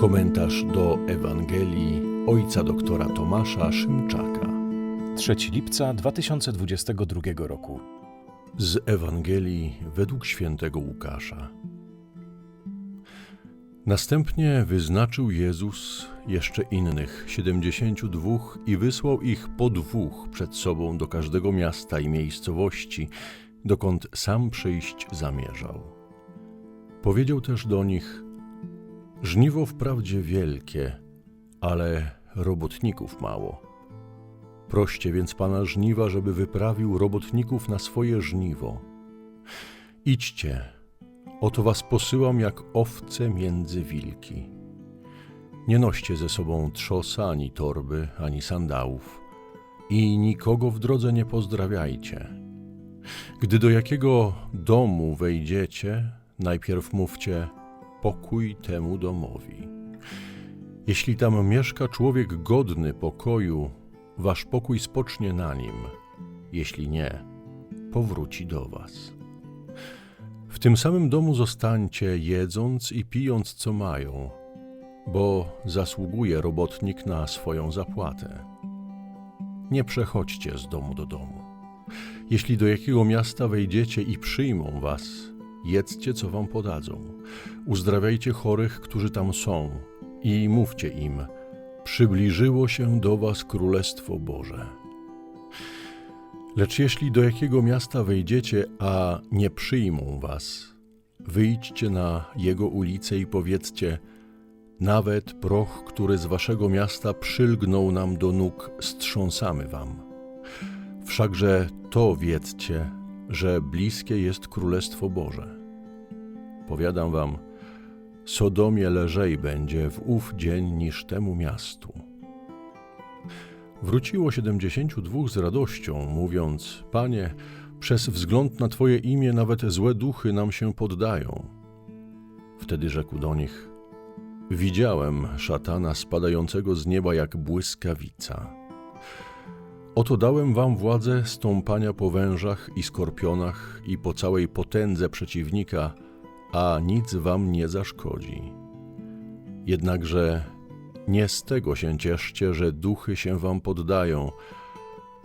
Komentarz do Ewangelii ojca doktora Tomasza Szymczaka. 3 lipca 2022 roku. Z Ewangelii według świętego Łukasza. Następnie wyznaczył Jezus jeszcze innych siedemdziesięciu dwóch i wysłał ich po dwóch przed sobą do każdego miasta i miejscowości, dokąd sam przyjść zamierzał. Powiedział też do nich: Żniwo wprawdzie wielkie, ale robotników mało. Proście więc pana żniwa, żeby wyprawił robotników na swoje żniwo. Idźcie, oto was posyłam jak owce między wilki. Nie noście ze sobą trzosa, ani torby, ani sandałów i nikogo w drodze nie pozdrawiajcie. Gdy do jakiego domu wejdziecie, najpierw mówcie pokój temu domowi. Jeśli tam mieszka człowiek godny pokoju, wasz pokój spocznie na nim. Jeśli nie, powróci do was. W tym samym domu zostańcie, jedząc i pijąc co mają, bo zasługuje robotnik na swoją zapłatę. Nie przechodźcie z domu do domu. Jeśli do jakiego miasta wejdziecie i przyjmą was, jedzcie co wam podadzą. Uzdrawiajcie chorych, którzy tam są, i mówcie im: Przybliżyło się do was Królestwo Boże. Lecz jeśli do jakiego miasta wejdziecie, a nie przyjmą was, wyjdźcie na jego ulicę i powiedzcie: Nawet proch, który z waszego miasta przylgnął nam do nóg, strząsamy wam. Wszakże to wiedzcie, że bliskie jest Królestwo Boże. Powiadam wam, Sodomie lżej będzie w ów dzień niż temu miastu. Wróciło siedemdziesięciu dwóch z radością, mówiąc: Panie, przez wzgląd na Twoje imię nawet złe duchy nam się poddają. Wtedy rzekł do nich: Widziałem szatana spadającego z nieba jak błyskawica. Oto dałem wam władzę stąpania po wężach i skorpionach i po całej potędze przeciwnika, a nic wam nie zaszkodzi. Jednakże nie z tego się cieszcie, że duchy się wam poddają,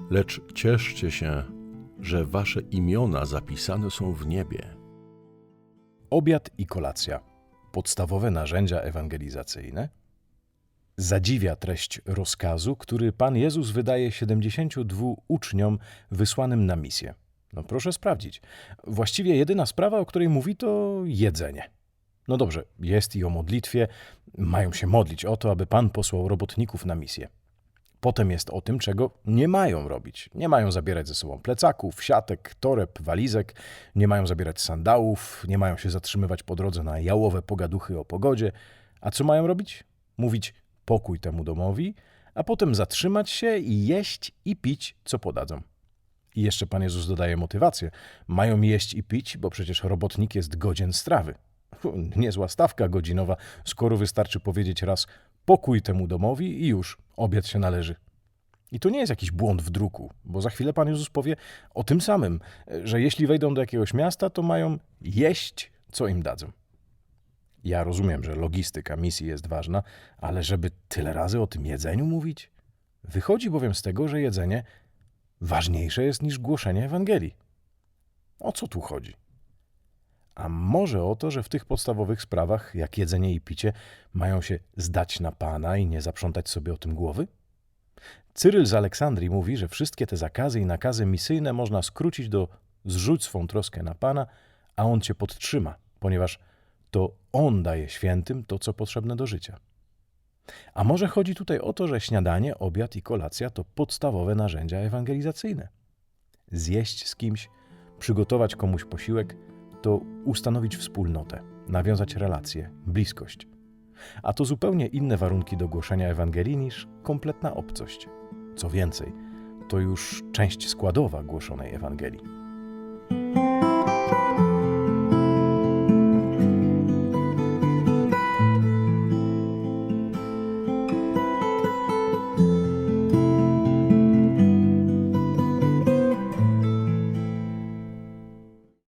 lecz cieszcie się, że wasze imiona zapisane są w niebie. Obiad i kolacja podstawowe narzędzia ewangelizacyjne. Zadziwia treść rozkazu, który Pan Jezus wydaje 72 uczniom wysłanym na misję. No proszę sprawdzić. Właściwie jedyna sprawa, o której mówi, to jedzenie. No dobrze, jest i o modlitwie. Mają się modlić o to, aby Pan posłał robotników na misję. Potem jest o tym, czego nie mają robić. Nie mają zabierać ze sobą plecaków, siatek, toreb, walizek, nie mają zabierać sandałów, nie mają się zatrzymywać po drodze na jałowe pogaduchy o pogodzie. A co mają robić? Mówić pokój temu domowi, a potem zatrzymać się i jeść i pić, co podadzą. I jeszcze Pan Jezus dodaje motywację. Mają jeść i pić, bo przecież robotnik jest godzien strawy. Niezła stawka godzinowa, skoro wystarczy powiedzieć raz pokój temu domowi i już obiad się należy. I to nie jest jakiś błąd w druku, bo za chwilę Pan Jezus powie o tym samym, że jeśli wejdą do jakiegoś miasta, to mają jeść, co im dadzą. Ja rozumiem, że logistyka misji jest ważna, ale żeby tyle razy o tym jedzeniu mówić? Wychodzi bowiem z tego, że jedzenie ważniejsze jest niż głoszenie Ewangelii. O co tu chodzi? A może o to, że w tych podstawowych sprawach, jak jedzenie i picie, mają się zdać na Pana i nie zaprzątać sobie o tym głowy? Cyryl z Aleksandrii mówi, że wszystkie te zakazy i nakazy misyjne można skrócić do zrzuć swą troskę na Pana, a On cię podtrzyma, ponieważ to On daje świętym to, co potrzebne do życia. A może chodzi tutaj o to, że śniadanie, obiad i kolacja to podstawowe narzędzia ewangelizacyjne. Zjeść z kimś, przygotować komuś posiłek to ustanowić wspólnotę, nawiązać relacje, bliskość. A to zupełnie inne warunki do głoszenia Ewangelii niż kompletna obcość. Co więcej, to już część składowa głoszonej Ewangelii.